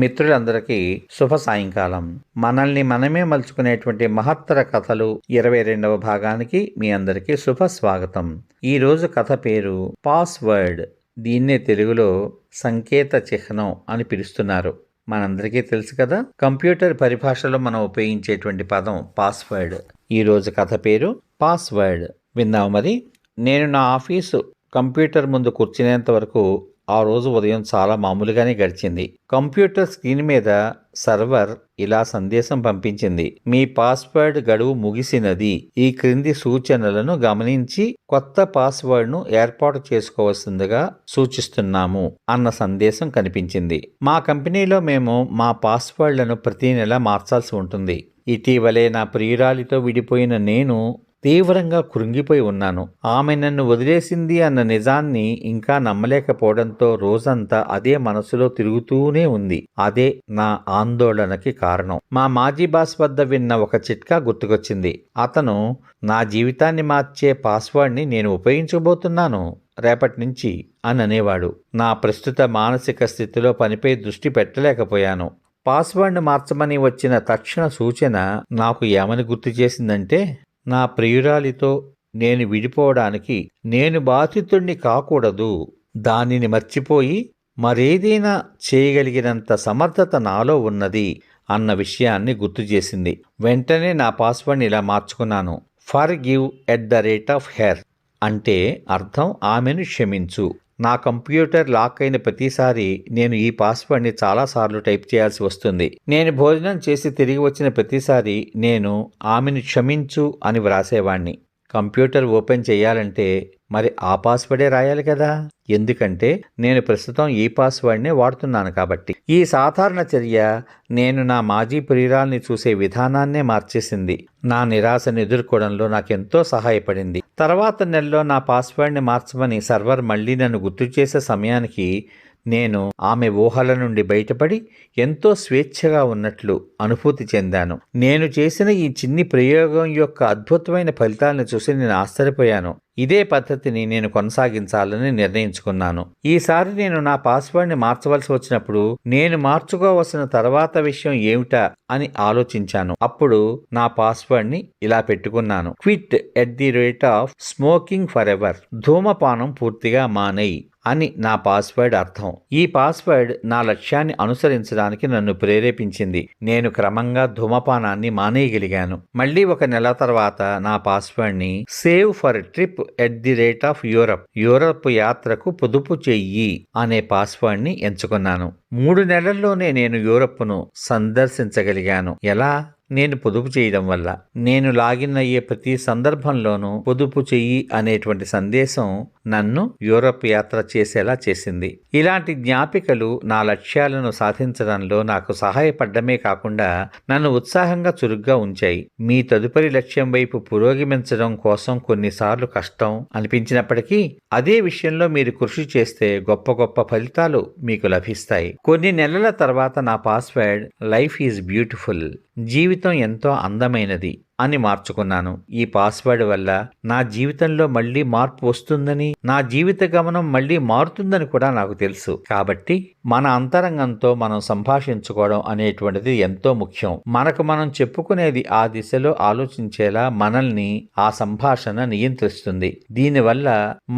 మిత్రులందరికీ శుభ సాయంకాలం. మనల్ని మనమే మలుచుకునేటువంటి మహత్తర కథలు ఇరవై రెండవ భాగానికి మీ అందరికీ శుభ స్వాగతం. ఈరోజు కథ పేరు పాస్వర్డ్. దీన్నే తెలుగులో సంకేత చిహ్నం అని పిలుస్తున్నారు. మనందరికీ తెలుసు కదా కంప్యూటర్ పరిభాషలో మనం ఉపయోగించేటువంటి పదం పాస్వర్డ్. ఈ రోజు కథ పేరు పాస్వర్డ్. విందాం మరి? నేను నా ఆఫీసు కంప్యూటర్ ముందు కూర్చునేంత వరకు ఆ రోజు ఉదయం చాలా మామూలుగానే గడిచింది. కంప్యూటర్ స్క్రీన్ మీద సర్వర్ ఇలా సందేశం పంపించింది. మీ పాస్వర్డ్ గడువు ముగిసినది. ఈ క్రింది సూచనలను గమనించి కొత్త పాస్వర్డ్ను ఏర్పాటు చేసుకోవాల్సిందిగా సూచిస్తున్నాము అన్న సందేశం కనిపించింది. మా కంపెనీలో మేము మా పాస్వర్డ్లను ప్రతి నెల మార్చాల్సి ఉంటుంది. ఇటీవలే నా ప్రియురాలితో విడిపోయిన నేను తీవ్రంగా కృంగిపోయి ఉన్నాను. ఆమె నన్ను వదిలేసింది అన్న నిజాన్ని ఇంకా నమ్మలేకపోవడంతో రోజంతా అదే మనసులో తిరుగుతూనే ఉంది. అదే నా ఆందోళనకి కారణం. మా మాజీ బాస్ వద్ద విన్న ఒక చిట్కా గుర్తుకొచ్చింది. అతను నా జీవితాన్ని మార్చే పాస్వర్డ్ని నేను ఉపయోగించబోతున్నాను రేపటి నుంచి అని అనేవాడు. నా ప్రస్తుత మానసిక స్థితిలో పనిపై దృష్టి పెట్టలేకపోయాను. పాస్వర్డ్ని మార్చమని వచ్చిన తక్షణ సూచన నాకు ఏమని గుర్తు చేసిందంటే నా ప్రియురాలితో నేను విడిపోవడానికి నేను బాధితుణ్ణి కాకూడదు. దానిని మర్చిపోయి మరేదైనా చేయగలిగినంత సమర్థత నాలో ఉన్నది అన్న విషయాన్ని గుర్తు చేసింది. వెంటనే నా పాస్వర్డ్ని ఇలా మార్చుకున్నాను. Forgive at the rate of hair అంటే అర్థం ఆమెను క్షమించు. నా కంప్యూటర్ లాక్ అయిన ప్రతిసారి నేను ఈ పాస్వర్డ్ని చాలాసార్లు టైప్ చేయాల్సి వస్తుంది. నేను భోజనం చేసి తిరిగి వచ్చిన ప్రతిసారి నేను ఆమెను క్షమించు అని వ్రాసేవాణ్ణి. కంప్యూటర్ ఓపెన్ చేయాలంటే మరి ఆ పాస్వర్డే రాయాలి కదా? ఎందుకంటే నేను ప్రస్తుతం ఈ పాస్వర్డ్నే వాడుతున్నాను కాబట్టి. ఈ సాధారణ చర్య నేను నా మాజీ ప్రియురాల్ని చూసే విధానాన్నే మార్చేసింది. నా నిరాశను ఎదుర్కోవడంలో నాకెంతో సహాయపడింది. తర్వాత నెలలో నా పాస్వర్డ్ని మార్చమని సర్వర్ మళ్ళీ నన్ను గుర్తు చేసే సమయానికి నేను ఆమె ఊహల నుండి బయటపడి ఎంతో స్వేచ్ఛగా ఉన్నట్లు అనుభూతి చెందాను. నేను చేసిన ఈ చిన్ని ప్రయోగం యొక్క అద్భుతమైన ఫలితాలను చూసి నేను ఆశ్చర్యపోయాను. ఇదే పద్ధతిని నేను కొనసాగించాలని నిర్ణయించుకున్నాను. ఈసారి నేను నా పాస్వర్డ్ని మార్చవలసి వచ్చినప్పుడు నేను మార్చుకోవలసిన తర్వాత విషయం ఏమిటా అని ఆలోచించాను. అప్పుడు నా పాస్వర్డ్ని ఇలా పెట్టుకున్నాను. Quit at the rate of smoking forever ధూమపానం పూర్తిగా మానేయి అని నా పాస్వర్డ్ అర్థం. ఈ పాస్వర్డ్ నా లక్ష్యాన్ని అనుసరించడానికి నన్ను ప్రేరేపించింది. నేను క్రమంగా ధూమపానాన్ని మానేయగలిగాను. మళ్ళీ ఒక నెల తర్వాత నా పాస్వర్డ్ని save for trip at the rate of Europe Europe యాత్రకు పొదుపు చెయ్యి అనే పాస్వర్డ్ని ఎంచుకున్నాను. మూడు నెలల్లోనే నేను యూరప్ను సందర్శించగలిగాను. ఎలా? నేను పొదుపు చేయడం వల్ల. నేను లాగిన్ అయ్యే ప్రతి సందర్భంలోనూ పొదుపు చెయ్యి అనేటువంటి సందేశం నన్ను యూరప్ యాత్ర చేసేలా చేసింది. ఇలాంటి జ్ఞాపికలు నా లక్ష్యాలను సాధించడంలో నాకు సహాయపడ్డమే కాకుండా నన్ను ఉత్సాహంగా చురుగ్గా ఉంచాయి. మీ తదుపరి లక్ష్యం వైపు పురోగమించడం కోసం కొన్నిసార్లు కష్టం అనిపించినప్పటికీ అదే విషయంలో మీరు కృషి చేస్తే గొప్ప గొప్ప ఫలితాలు మీకు లభిస్తాయి. కొన్ని నెలల తర్వాత నా పాస్వర్డ్ లైఫ్ ఈజ్ బ్యూటిఫుల్ జీవితం ఎంతో అందమైనది అని మార్చుకున్నాను. ఈ పాస్వర్డ్ వల్ల నా జీవితంలో మళ్ళీ మార్పు వస్తుందని నా జీవిత గమనం మళ్ళీ మారుతుందని కూడా నాకు తెలుసు. కాబట్టి మన అంతరంగంతో మనం సంభాషించుకోవడం అనేటువంటిది ఎంతో ముఖ్యం. మనకు మనం చెప్పుకునేది ఆ దిశలో ఆలోచించేలా మనల్ని ఆ సంభాషణ నియంత్రిస్తుంది. దీనివల్ల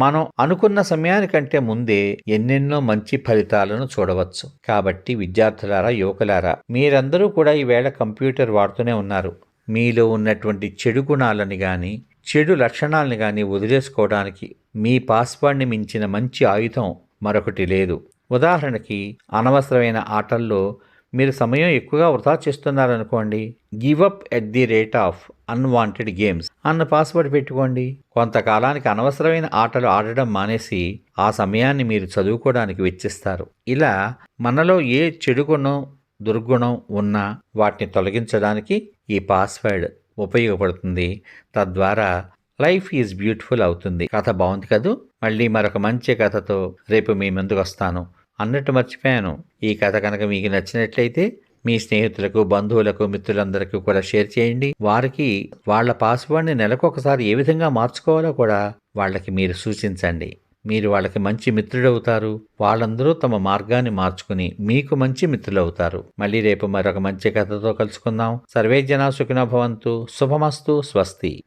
మనం అనుకున్న సమయానికంటే ముందే ఎన్నెన్నో మంచి ఫలితాలను చూడవచ్చు. కాబట్టి విద్యార్థులారా యువకులారా మీరందరూ కూడా ఈవేళ కంప్యూటర్ వాడుతూనే ఉన్నారు. మీలో ఉన్నటువంటి చెడు గుణాలని కానీ చెడు లక్షణాలని కానీ వదిలేసుకోవడానికి మీ పాస్వర్డ్ని మించిన మంచి ఆయుధం మరొకటి లేదు. ఉదాహరణకి అనవసరమైన ఆటల్లో మీరు సమయం ఎక్కువగా వృధా చేస్తున్నారనుకోండి give up at the rate of unwanted games అన్న పాస్వర్డ్ పెట్టుకోండి. కొంతకాలానికి అనవసరమైన ఆటలు ఆడడం మానేసి ఆ సమయాన్ని మీరు చదువుకోవడానికి వెచ్చిస్తారు. ఇలా మనలో ఏ చెడు గుణం దుర్గుణం ఉన్నా వాటిని తొలగించడానికి ఈ పాస్వర్డ్ ఉపయోగపడుతుంది. తద్వారా లైఫ్ ఈజ్ బ్యూటిఫుల్ అవుతుంది. కథ బాగుంది కదూ? మళ్ళీ మరొక మంచి కథతో రేపు మీ ముందుకు వస్తాను. అన్నట్టు మర్చిపోయాను. ఈ కథ కనుక మీకు నచ్చినట్లయితే మీ స్నేహితులకు బంధువులకు మిత్రులందరికీ కూడా షేర్ చేయండి. వారికి వాళ్ళ పాస్వర్డ్ని నెలకొకసారి ఏ విధంగా మార్చుకోవాలో కూడా వాళ్ళకి మీరు సూచించండి. మీరు వాళ్ళకి మంచి మిత్రుడవుతారు వాళ్ళందరూ తమ మార్గాన్ని మార్చుకుని మీకు మంచి మిత్రులవుతారు. మళ్ళీ రేపు మరొక మంచి కథతో కలుసుకుందాం. సర్వే జనా సుఖినో భవంతు. శుభమస్తు. స్వస్తి.